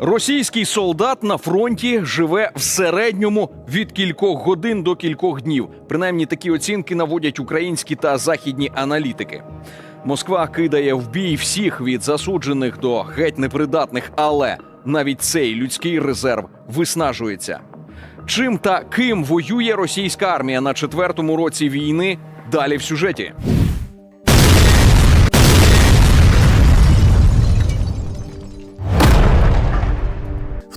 Російський солдат на фронті живе в середньому від кількох годин до кількох днів. Принаймні такі оцінки наводять українські та західні аналітики. Москва кидає в бій всіх від засуджених до геть непридатних, але навіть цей людський резерв виснажується. Чим та ким воює російська армія на четвертому році війни? Далі в сюжеті.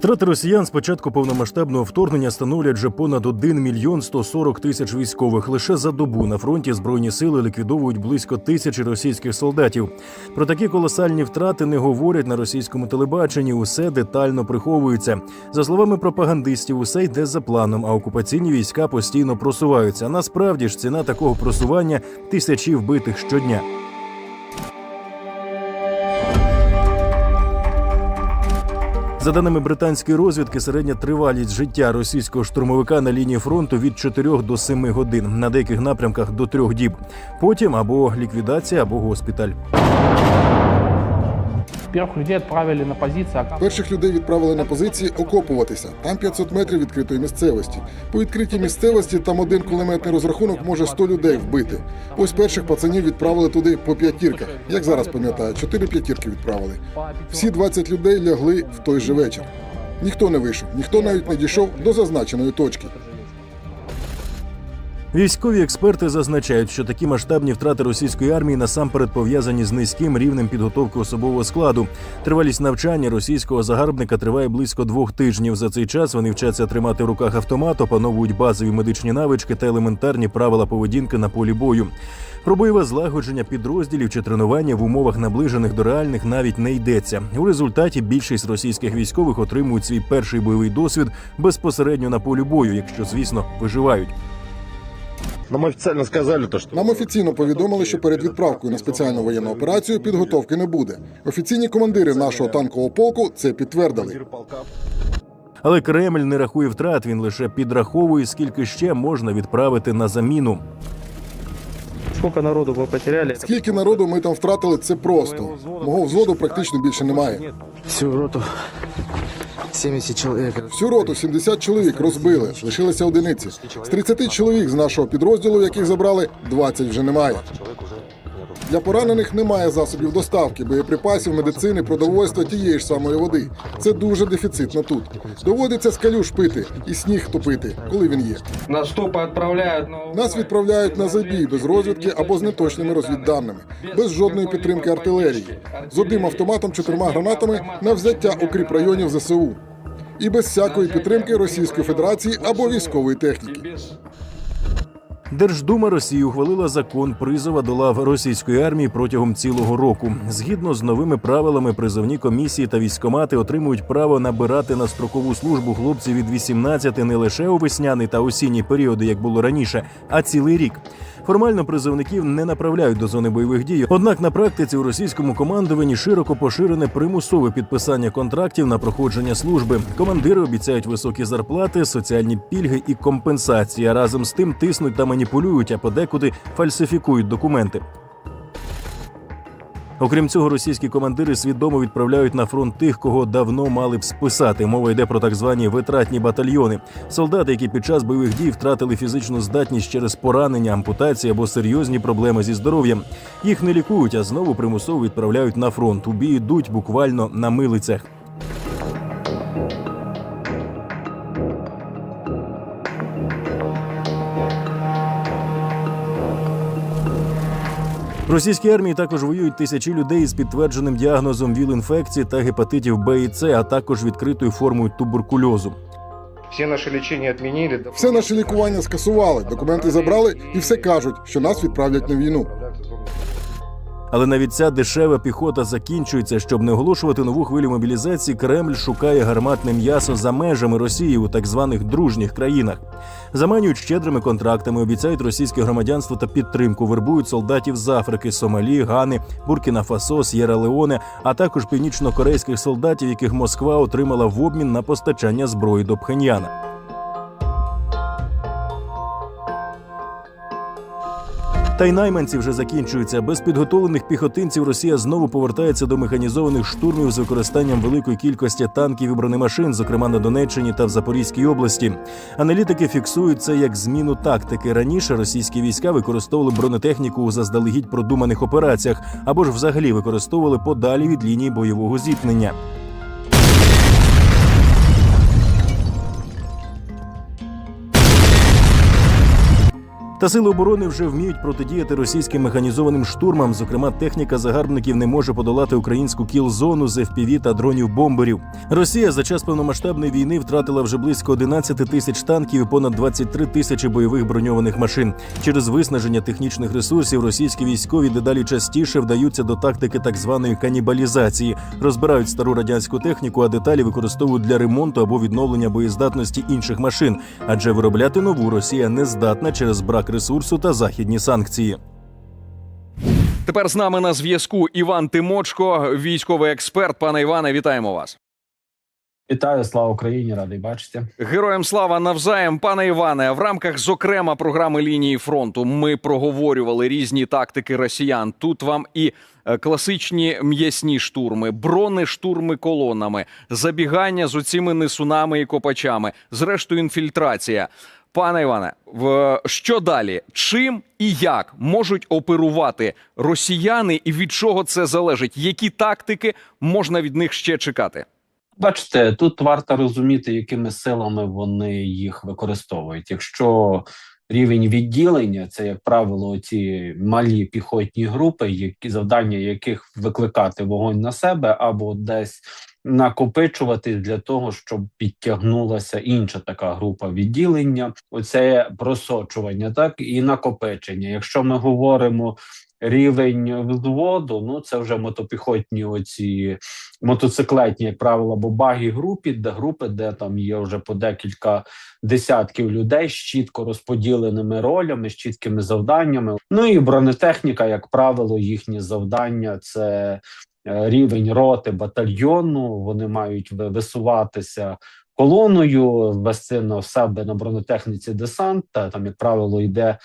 Втрати росіян з початку повномасштабного вторгнення становлять вже понад 1 мільйон 140 тисяч військових. Лише за добу на фронті збройні сили ліквідовують близько тисячі російських солдатів. Про такі колосальні втрати не говорять на російському телебаченні. Усе детально приховується. За словами пропагандистів, усе йде за планом, а окупаційні війська постійно просуваються. Насправді ж ціна такого просування тисячі вбитих щодня. За даними британської розвідки, середня тривалість життя російського штурмовика на лінії фронту від 4 до 7 годин, на деяких напрямках до 3 діб. Потім або ліквідація, або госпіталь. Первых людей отправили на позиции, а Перших людей відправили на позиції окопуватися. Там 500 метрів відкритої місцевості. По відкритій місцевості там один кулеметний розрахунок може 100 людей вбити. Ось перших пацанів відправили туди по п'ятірках. Як зараз пам'ятаю, чотири п'ятірки відправили. Всі 20 людей лягли в той же вечір. Ніхто не вийшов, ніхто навіть не дійшов до зазначеної точки. Військові експерти зазначають, що такі масштабні втрати російської армії насамперед пов'язані з низьким рівнем підготовки особового складу. Тривалість навчання російського загарбника триває близько двох тижнів. За цей час вони вчаться тримати в руках автомат, опановують базові медичні навички та елементарні правила поведінки на полі бою. Про бойове злагодження підрозділів чи тренування в умовах наближених до реальних навіть не йдеться. У результаті більшість російських військових отримують свій перший бойовий досвід безпосередньо на полі бою, якщо звісно виживають. Нам официально сказали то, что Нам офіційно повідомили, що перед відправкою на спеціальну воєнну операцію підготовки не буде. Офіційні командири нашого танкового полку це підтвердили. Але Кремль не рахує втрат, він лише підраховує, скільки ще можна відправити на заміну. сколько народу вы потеряли? Скільки народу ми там втратили, це просто. Мого взводу практично більше немає. Всю роту 70 чоловік. Всю роту 70 чоловік розбили, лишилися одиниці. З 30 чоловік з нашого підрозділу, яких забрали, 20 вже немає. Для поранених немає засобів доставки, боєприпасів, медицини, продовольства тієї ж самої води. Це дуже дефіцитно тут. Доводиться з калюш пити і сніг топити, коли він є. Нас на Нас відправляють на забій без розвідки або з неточними розвідданими, без жодної підтримки артилерії, з одним автоматом, чотирма гранатами на взяття укріп районів ЗСУ. І без всякої підтримки Російської Федерації або військової техніки. Держдума Росії ухвалила закон призова до лав російської армії протягом цілого року. Згідно з новими правилами, призовні комісії та військомати отримують право набирати на строкову службу хлопців від 18 не лише у весняний та осінній періоди, як було раніше, а цілий рік. Формально призовників не направляють до зони бойових дій. Однак на практиці у російському командуванні широко поширене примусове підписання контрактів на проходження служби. Командири обіцяють високі зарплати, соціальні пільги і компенсації. а Разом з тим тиснуть та маніпулюють, а подекуди фальсифікують документи. Окрім цього, російські командири свідомо відправляють на фронт тих, кого давно мали б списати. Мова йде про так звані витратні батальйони. Солдати, які під час бойових дій втратили фізичну здатність через поранення, ампутації або серйозні проблеми зі здоров'ям. Їх не лікують, а знову примусово відправляють на фронт. У бій йдуть буквально на милицях. В російській армії також воюють тисячі людей з підтвердженим діагнозом ВІЛ-інфекції та гепатитів Б і С, а також відкритою формою туберкульозу. Всі наші лічення відмінили. Все наше лікування скасували, документи забрали і все кажуть, що нас відправлять на війну. Але навіть ця дешева піхота закінчується. Щоб не оголошувати нову хвилю мобілізації, Кремль шукає гарматне м'ясо за межами Росії у так званих дружніх країнах. Заманюють щедрими контрактами, обіцяють російське громадянство та підтримку, вербують солдатів з Африки, Сомалі, Гани, Буркіна Фасо, С'єра Леоне, а також північно-корейських солдатів, яких Москва отримала в обмін на постачання зброї до Пхеньяна. Та й найманці вже закінчуються. Без підготовлених піхотинців Росія знову повертається до механізованих штурмів з використанням великої кількості танків і бронемашин, зокрема на Донеччині та в Запорізькій області. Аналітики фіксують це як зміну тактики. Раніше російські війська використовували бронетехніку у заздалегідь продуманих операціях або ж взагалі використовували подалі від лінії бойового зіткнення. Та сили оборони вже вміють протидіяти російським механізованим штурмам. Зокрема, техніка загарбників не може подолати українську кіл-зону з FPV та дронів бомберів. Росія за час повномасштабної війни втратила вже близько 11 тисяч танків і понад 23 тисячі бойових броньованих машин. Через виснаження технічних ресурсів російські військові дедалі частіше вдаються до тактики так званої канібалізації, розбирають стару радянську техніку, а деталі використовують для ремонту або відновлення боєздатності інших машин. Адже виробляти нову Росія не здатна через брак ресурсу та західні санкції. Тепер з нами на зв'язку Іван Тимочко, військовий експерт. Пане Іване, вітаємо вас. Вітаю, слава Україні, радий бачити. Героям слава навзаєм, пане Іване. В рамках, зокрема, програми лінії фронту ми проговорювали різні тактики росіян. Тут вам і е, класичні м'ясні штурми, бронештурми колонами, забігання з оціми несунами і копачами, зрештою, інфільтрація. Пане Іване, в що далі? Чим і як можуть оперувати росіяни, і від чого це залежить? Які тактики можна від них ще чекати? Бачите, тут варто розуміти, якими силами вони їх використовують. Якщо рівень відділення, це як правило, ці малі піхотні групи, які завдання яких викликати вогонь на себе або десь накопичувати для того, щоб підтягнулася інша така група відділення. Оце просочування, так і накопичення. Якщо ми говоримо рівень взводу, ну це вже мотопіхотні оці мотоциклетні, як правило, або багі групі, де групи, де там є вже по декілька десятків людей з чітко розподіленими ролями, з чіткими завданнями. Ну і бронетехніка, як правило, їхні завдання це рівень роти батальйону. Вони мають висуватися. Колоною вести на себе на бронетехніці десант, та там, як правило, йде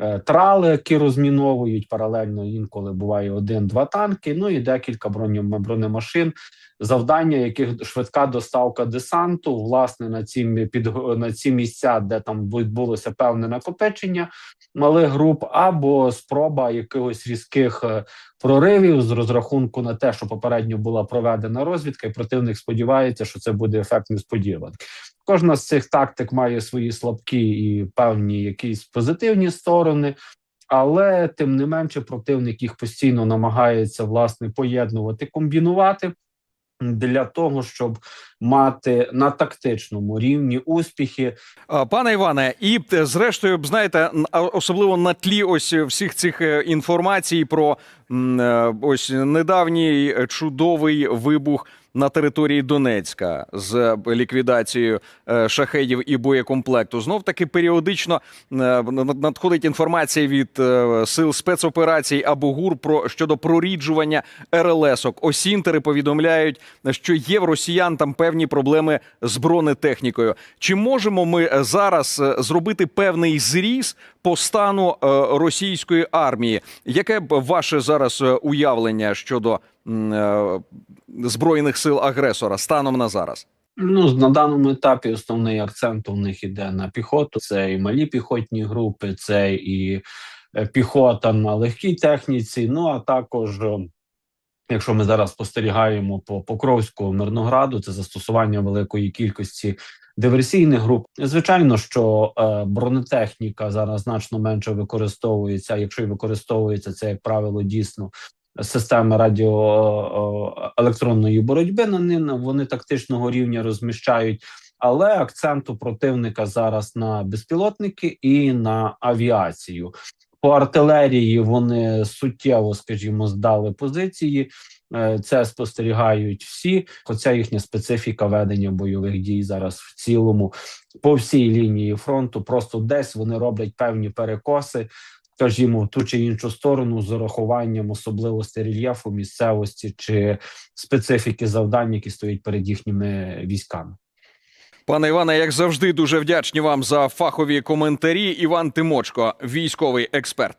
е, трали, які розміновують паралельно. Інколи буває один-два танки. Ну і декілька бронем- бронемашин, завдання яких швидка доставка десанту, власне, на ці під на ці місця, де там відбулося певне накопичення малих груп, або спроба якихось різких е, проривів з розрахунку на те, що попередньо була проведена розвідка, і противник сподівається, що це буде ефект несподіваний. Кожна з цих тактик має свої слабкі і певні якісь позитивні сторони. Але тим не менше, противник їх постійно намагається власне поєднувати, комбінувати для того, щоб мати на тактичному рівні успіхи. Пане Іване, і е, зрештою, знаєте, особливо на тлі ось всіх цих е, інформацій про е, ось недавній чудовий вибух на території Донецька з ліквідацією е, шахедів і боєкомплекту. Знов таки періодично е, надходить інформація від е, сил спецоперацій або ГУР про щодо проріджування РЛСок. Осінтери повідомляють, що є в росіян там певні проблеми з бронетехнікою. Чи можемо ми зараз зробити певний зріз по стану російської армії? Яке б ваше зараз уявлення щодо збройних сил агресора станом на зараз? Ну на даному етапі основний акцент у них іде на піхоту. Це і малі піхотні групи, це і е, піхота на легкій техніці. Ну а також. е, Якщо ми зараз спостерігаємо по Покровську Мирнограду, це застосування великої кількості диверсійних груп. Звичайно, що е, бронетехніка зараз значно менше використовується. Якщо й використовується, це як правило дійсно системи радіоелектронної боротьби на ним. Вони тактичного рівня розміщають. Але акцент у противника зараз на безпілотники і на авіацію. По артилерії вони суттєво, скажімо, здали позиції. Е, Це спостерігають всі. Хоча їхня специфіка ведення бойових дій зараз в цілому по всій лінії фронту. Просто десь вони роблять певні перекоси, скажімо, ту чи іншу сторону з урахуванням особливостей рельєфу, місцевості чи специфіки завдань, які стоять перед їхніми військами. Пане Іване, як завжди, дуже вдячні вам за фахові коментарі. Іван Тимочко, військовий експерт.